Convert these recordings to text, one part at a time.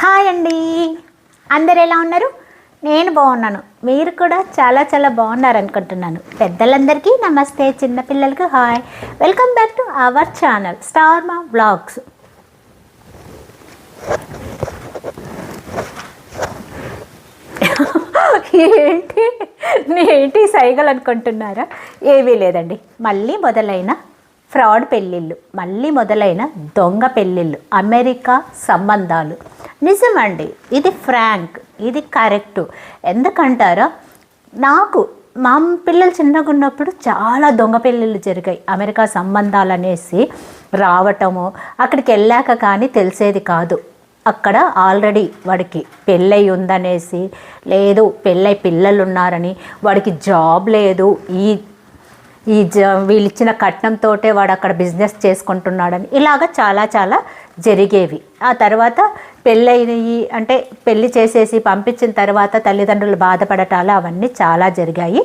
Hi అండి. అందరు ఎలా ఉన్నారు? నేను బాగున్నాను. మీరు కూడా చాలా చాలా బాగున్నారు అనుకుంటున్నాను. పెద్దలందరికీ నమస్తే. చిన్నపిల్లలకు hi. Welcome back to our channel star మా బ్లాగ్స్ ఏంటి? ఏంటి? సైగలు అనుకుంటున్నారా? ఏమీ లేదండి. మళ్ళీ మొదలైన ఫ్రాడ్ పెళ్ళిళ్ళు మళ్ళీ మొదలైన దొంగ పెళ్ళిళ్ళు అమెరికా సంబంధాలు. నిజమండి ఇది ఫ్రాంక్ ఇది కరెక్టు. ఎందుకంటారా? నాకు మా పిల్లలు చిన్నగా ఉన్నప్పుడు చాలా దొంగ పెళ్ళిళ్ళు జరిగాయి. అమెరికా సంబంధాలు అనేసి రావటము అక్కడికి వెళ్ళాక కానీ తెలిసేది కాదు. అక్కడ ఆల్రెడీ వాడికి పెళ్ళై ఉందనేసి లేదు పెళ్ళై పిల్లలు ఉన్నారని వాడికి జాబ్ లేదు ఈ ఈ జ వీళ్ళిచ్చిన కట్నంతోటే వాడు అక్కడ బిజినెస్ చేసుకుంటున్నాడని. ఇలాగ చాలా చాలా జరిగేవి. ఆ తర్వాత పెళ్ళయినవి అంటే పెళ్ళి చేసేసి పంపించిన తర్వాత తల్లిదండ్రులు బాధపడటాలు అవన్నీ చాలా జరిగాయి.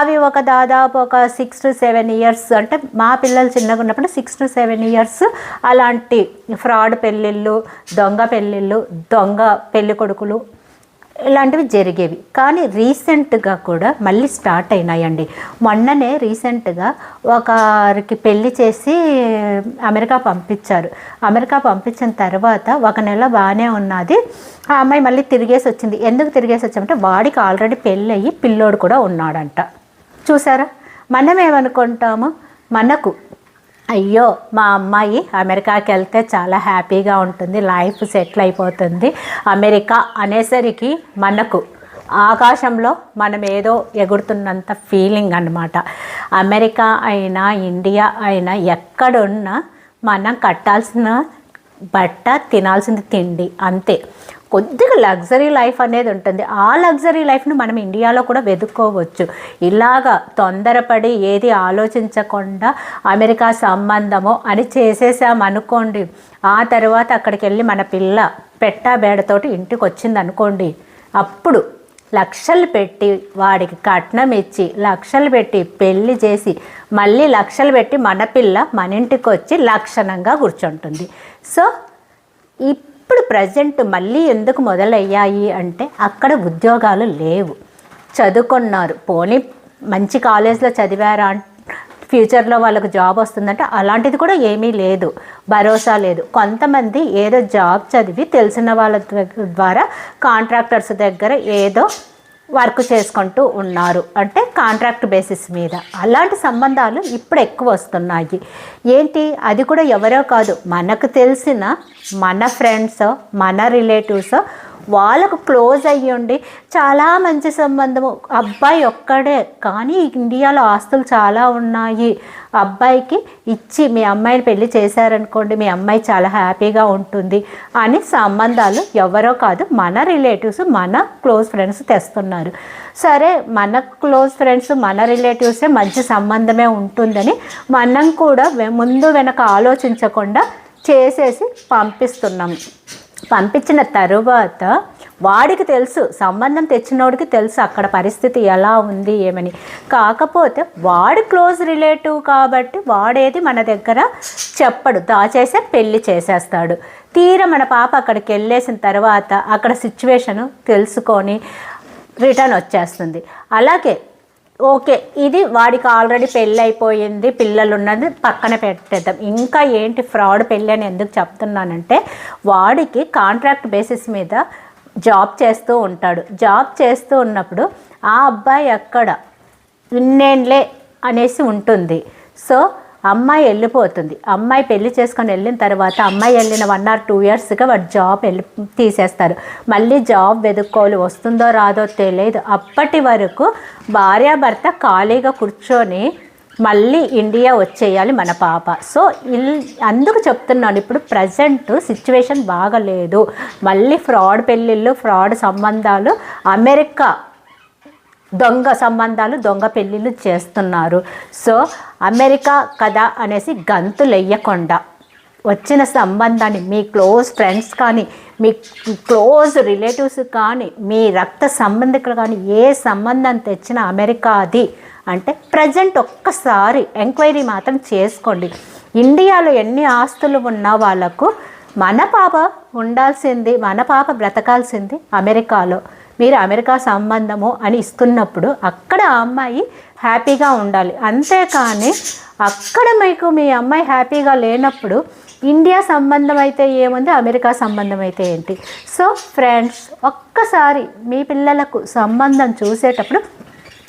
అవి ఒక దాదాపు ఒక సిక్స్ టు సెవెన్ ఇయర్స్ అంటే మా పిల్లలు చిన్నగా ఉన్నప్పుడు సిక్స్ టు సెవెన్ ఇయర్స్ అలాంటి ఫ్రాడ్ పెళ్ళిళ్ళు దొంగ పెళ్ళిళ్ళు దొంగ పెళ్ళి కొడుకులు ఇలాంటివి జరిగేవి. కానీ రీసెంట్గా కూడా మళ్ళీ స్టార్ట్ అయినాయండి. మొన్ననే రీసెంట్గా ఒకరికి పెళ్ళి చేసి అమెరికా పంపించారు. అమెరికా పంపించిన తర్వాత ఒక నెల బాగానే ఉన్నది. ఆ అమ్మాయి మళ్ళీ తిరిగేసి వచ్చింది. ఎందుకు తిరిగేసి వచ్చామంటే వాడికి ఆల్రెడీ పెళ్ళి అయ్యి పిల్లోడు కూడా ఉన్నాడంట. చూసారా? మనం ఏమనుకుంటాము మనకు అయ్యో మా అమ్మాయి అమెరికాకి వెళ్తే చాలా హ్యాపీగా ఉంటుంది లైఫ్ సెటిల్ అయిపోతుంది. అమెరికా అనేసరికి మనకు ఆకాశంలో మనం ఏదో ఎగురుతున్నంత ఫీలింగ్ అన్నమాట. అమెరికా అయినా ఇండియా అయినా ఎక్కడున్నా మనం కట్టాల్సిన బట్ట తినాల్సింది తిండి అంతే. కొద్దిగా లగ్జరీ లైఫ్ అనేది ఉంటుంది. ఆ లగ్జరీ లైఫ్ను మనం ఇండియాలో కూడా వెతుక్కోవచ్చు ఇలాగా తొందరపడి ఏది ఆలోచించకుండా అమెరికా సంబంధము అని చేసేసాం అనుకోండి ఆ తర్వాత అక్కడికి వెళ్ళి మన పిల్ల పెట్టా బేడతోటి ఇంటికి వచ్చింది అనుకోండి అప్పుడు లక్షలు పెట్టి వాడికి కట్నం ఇచ్చి లక్షలు పెట్టి పెళ్ళి చేసి మళ్ళీ లక్షలు పెట్టి మన పిల్ల మన ఇంటికి వచ్చి లక్షణంగా కూర్చుంటుంది. సో ఇప్పుడు ప్రజెంట్ మళ్ళీ ఎందుకు మొదలయ్యాయి అంటే అక్కడ ఉద్యోగాలు లేవు. చదువుకున్నారు. పోనీ మంచి కాలేజ్లో చదివారా ఫ్యూచర్లో వాళ్ళకు జాబ్ వస్తుందంటే అలాంటిది కూడా ఏమీ లేదు. భరోసా లేదు. కొంతమంది ఏదో జాబ్ చదివి తెలిసిన వాళ్ళ ద్వారా కాంట్రాక్టర్స్ దగ్గర ఏదో వర్క్ చేసుకుంటూ ఉన్నారు. అంటే కాంట్రాక్ట్ బేసిస్ మీద. అలాంటి సంబంధాలు ఇప్పుడు ఎక్కువ వస్తున్నాయి. ఏంటి? అది కూడా ఎవరో కాదు. మనకు తెలిసిన మన ఫ్రెండ్స్ మన రిలేటివ్స్ వాళ్ళకు క్లోజ్ అయ్యుండి చాలా మంచి సంబంధము అబ్బాయి ఒక్కడే కానీ ఇండియాలో ఆస్తులు చాలా ఉన్నాయి. అబ్బాయికి ఇచ్చి మీ అమ్మాయిని పెళ్ళి చేశారనుకోండి మీ అమ్మాయి చాలా హ్యాపీగా ఉంటుంది అని సంబంధాలు ఎవరో కాదు మన రిలేటివ్స్ మన క్లోజ్ ఫ్రెండ్స్ తెస్తున్నారు. సరే మన క్లోజ్ ఫ్రెండ్స్ మన రిలేటివ్సే మంచి సంబంధమే ఉంటుందని మనం కూడా ముందు వెనక ఆలోచించకుండా చేసేసి పంపిస్తున్నాం. పంపించిన తరువాత వాడికి తెలుసు సంబంధం తెచ్చినోడికి తెలుసు అక్కడ పరిస్థితి ఎలా ఉంది ఏమని. కాకపోతే వాడు క్లోజ్ రిలేటివ్ కాబట్టి వాడేది మన దగ్గర చెప్పడు. దాచేసే పెళ్ళి చేసేస్తాడు. తీర మన పాప అక్కడికి వెళ్ళేసిన తర్వాత అక్కడ సిచ్యువేషను తెలుసుకొని రిటర్న్ వచ్చేస్తుంది. అలాగే ఓకే ఇది వాడికి ఆల్రెడీ పెళ్ళి అయిపోయింది పిల్లలు ఉన్నది పక్కన పెట్టేద్దాం. ఇంకా ఏంటి ఫ్రాడ్ పెళ్ళి అని ఎందుకు చెప్తున్నానంటే వాడికి కాంట్రాక్ట్ బేసిస్ మీద జాబ్ చేస్తూ ఉంటాడు. జాబ్ చేస్తూ ఉన్నప్పుడు ఆ అబ్బాయి అక్కడ ఇన్నేండ్లే అనేసి ఉంటుంది. సో అమ్మాయి వెళ్ళిపోతుంది. అమ్మాయి పెళ్ళి చేసుకొని వెళ్ళిన తర్వాత అమ్మాయి వెళ్ళిన వన్ ఆర్ టూ ఇయర్స్గా వాడు జాబ్ వెళ్ళి తీసేస్తారు. మళ్ళీ జాబ్ వెతుక్కోవాలి వస్తుందో రాదో తెలియదు. అప్పటి వరకు భార్యాభర్త ఖాళీగా కూర్చొని మళ్ళీ ఇండియా వచ్చేయాలి మన పాప. సో ఇల్ అందుకు చెప్తున్నాను ఇప్పుడు ప్రజెంట్ సిచ్యువేషన్ బాగలేదు. మళ్ళీ ఫ్రాడ్ పెళ్ళిళ్ళు ఫ్రాడ్ సంబంధాలు అమెరికా దొంగ సంబంధాలు దొంగ పెళ్ళిళ్ళు చేస్తున్నారు. సో అమెరికా కథ అనేసి గంతులెయ్యకుండా వచ్చిన సంబంధాన్ని మీ క్లోజ్ ఫ్రెండ్స్ కానీ మీ క్లోజ్ రిలేటివ్స్ కానీ మీ రక్త సంబంధికులు కానీ ఏ సంబంధం తెచ్చినా అమెరికాది అంటే ప్రజెంట్ ఒక్కసారి ఎంక్వైరీ మాత్రం చేసుకోండి. ఇండియాలో ఎన్ని ఆస్తులు ఉన్న వాళ్ళకు మన పాప ఉండాల్సింది మన పాప బ్రతకాల్సింది అమెరికాలో. మీరు అమెరికా సంబంధము అని ఇస్తున్నప్పుడు అక్కడ ఆ అమ్మాయి హ్యాపీగా ఉండాలి. అంతేకాని అక్కడ మీకు మీ అమ్మాయి హ్యాపీగా లేనప్పుడు ఇండియా సంబంధం అయితే ఏముంది? అమెరికా సంబంధం అయితే ఏంటి? సో ఫ్రెండ్స్ ఒక్కసారి మీ పిల్లలకు సంబంధం చూసేటప్పుడు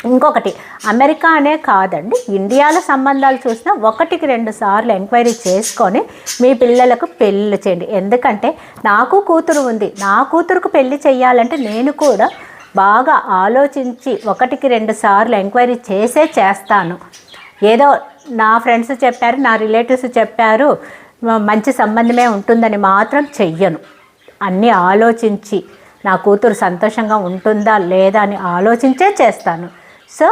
ఇంకొకటి అమెరికా అనే కాదండి ఇండియాలో సంబంధాలు చూసినా ఒకటికి రెండు సార్లు ఎంక్వైరీ చేసుకొని మీ పిల్లలకు పెళ్ళి చేయండి. ఎందుకంటే నాకు కూతురు ఉంది నా కూతురుకు పెళ్ళి చేయాలంటే నేను కూడా బాగా ఆలోచించి ఒకటికి రెండు సార్లు ఎంక్వైరీ చేసే చేస్తాను. ఏదో నా ఫ్రెండ్స్ చెప్పారు నా రిలేటివ్స్ చెప్పారు మంచి సంబంధమే ఉంటుందని మాత్రం చెయ్యను. అన్నీ ఆలోచించి నా కూతురు సంతోషంగా ఉంటుందా లేదా అని ఆలోచించే చేస్తాను. సో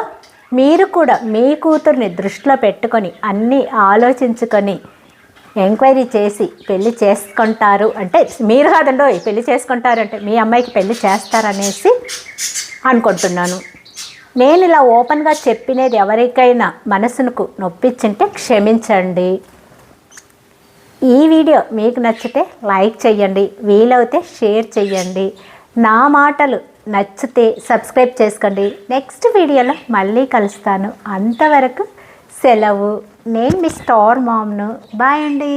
మీరు కూడా మీ కూతుర్ని దృష్టిలో పెట్టుకొని అన్నీ ఆలోచించుకొని ఎంక్వైరీ చేసి పెళ్ళి చేసుకుంటారు అంటే మీరు కాదండో పెళ్ళి చేసుకుంటారు అంటే మీ అమ్మాయికి పెళ్ళి చేస్తారనేసి అనుకుంటున్నాను. నేను ఇలా ఓపెన్గా చెప్పినది ఎవరికైనా మనసుకు నొప్పించింటే క్షమించండి. ఈ వీడియో మీకు నచ్చితే లైక్ చేయండి వీలైతే షేర్ చేయండి. నా మాటలు నచ్చితే సబ్స్క్రైబ్ చేసుకోండి. నెక్స్ట్ వీడియోలో మళ్ళీ కలుస్తాను. అంతవరకు సెలవు. నేను మీ స్టార్ మామ్ను. బాయ్ అండి.